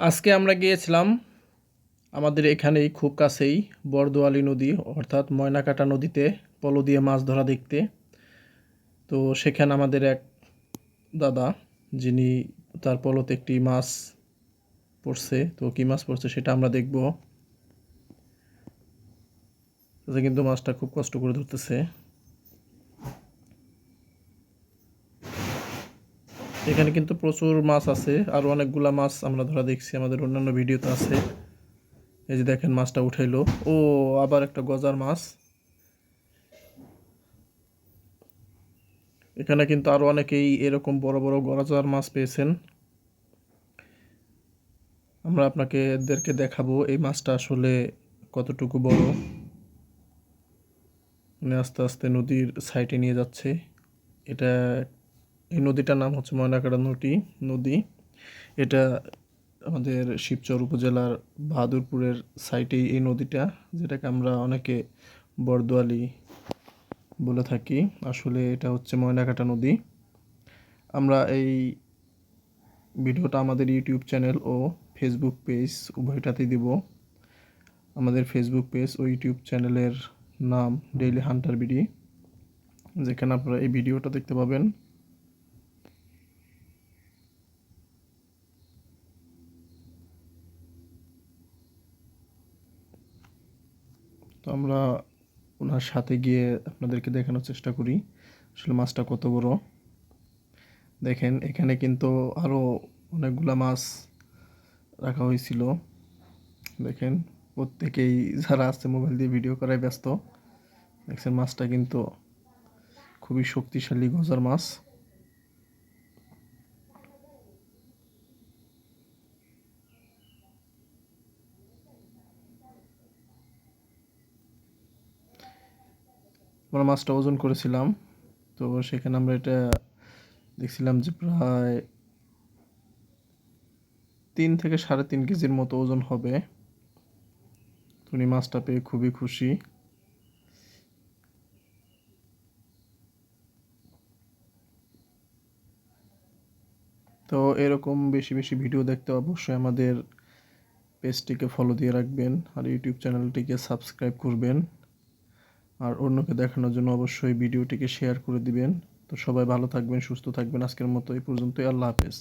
আজকে আমরা গিয়েছিলাম আমাদের এখানেই খুব কাছেই বরদোয়ালি নদী, অর্থাৎ ময়নাকাটা নদীতে পলো দিয়ে মাছ ধরা দেখতে। তো সেখানে আমাদের এক দাদা, যিনি তার পলোতে একটি মাছ পড়ছে, তো কী মাছ পড়ছে সেটা আমরা দেখব। কিন্তু মাছটা খুব কষ্ট করে ধরতেছে। এখানে কিন্তু প্রচুর মাছ আছে, আর অনেকগুলা মাছ আমরা ধরা দেখছি, আমাদের অন্যান্য ভিডিওতে আছে। এই যে দেখেন মাছটা উঠাইলো। ও, আবার একটা গজার মাছ। এখানে কিন্তু আরও অনেকেই এরকম বড় বড় গজার মাছ পেয়েছেন। আমরা আপনাকে এদেরকে দেখাবো এই মাছটা আসলে কতটুকু বড়। মানে আস্তে আস্তে নদীর সাইডে নিয়ে যাচ্ছে। এটা এই নদীটার নাম হচ্ছে ময়নাকাড়া নদী নদী। এটা আমাদের শিবচর উপজেলার বাহাদুরপুরের সাইটেই এই নদীটা, যেটাকে আমরা অনেকে বরদোয়ালি বলে থাকি। আসলে এটা হচ্ছে ময়নাকাটা নদী। আমরা এই ভিডিওটা আমাদের ইউটিউব চ্যানেল ও ফেসবুক পেজ উভয়টাতেই দিব। আমাদের ফেসবুক পেজ ও ইউটিউব চ্যানেলের নাম ডেইলি হান্টার বিডি যেখানে আপনারা এই ভিডিওটা দেখতে পাবেন। তো আমরা ওনার সাথে গিয়ে আপনাদেরকে দেখানোর চেষ্টা করি, আসলে মাছটা কত বড়। দেখেন, এখানে কিন্তু আরও অনেকগুলা মাছ রাখা হয়েছিল। দেখেন, প্রত্যেকেই যারা আছে মোবাইল দিয়ে ভিডিও করায় ব্যস্ত। দেখছেন, মাছটা কিন্তু খুবই শক্তিশালী গজার মাছ। আমরা মাছটা ওজন করেছিলাম। তো সেখানে আমরা এটা দেখছিলাম যে প্রায় তিন থেকে সাড়ে তিন কেজির মতো ওজন হবে। উনি মাছটা পেয়ে খুবই খুশি। তো এরকম বেশি বেশি ভিডিও দেখতে অবশ্যই আমাদের পেজটিকে ফলো দিয়ে রাখবেন আর ইউটিউব চ্যানেলটিকে সাবস্ক্রাইব করবেন। আর অন্যকে দেখানোর জন্য অবশ্যই ভিডিওটিকে শেয়ার করে দিবেন। তো সবাই ভালো থাকবেন, সুস্থ থাকবেন। আজকের মতো এই পর্যন্তই। আল্লাহ হাফেজ।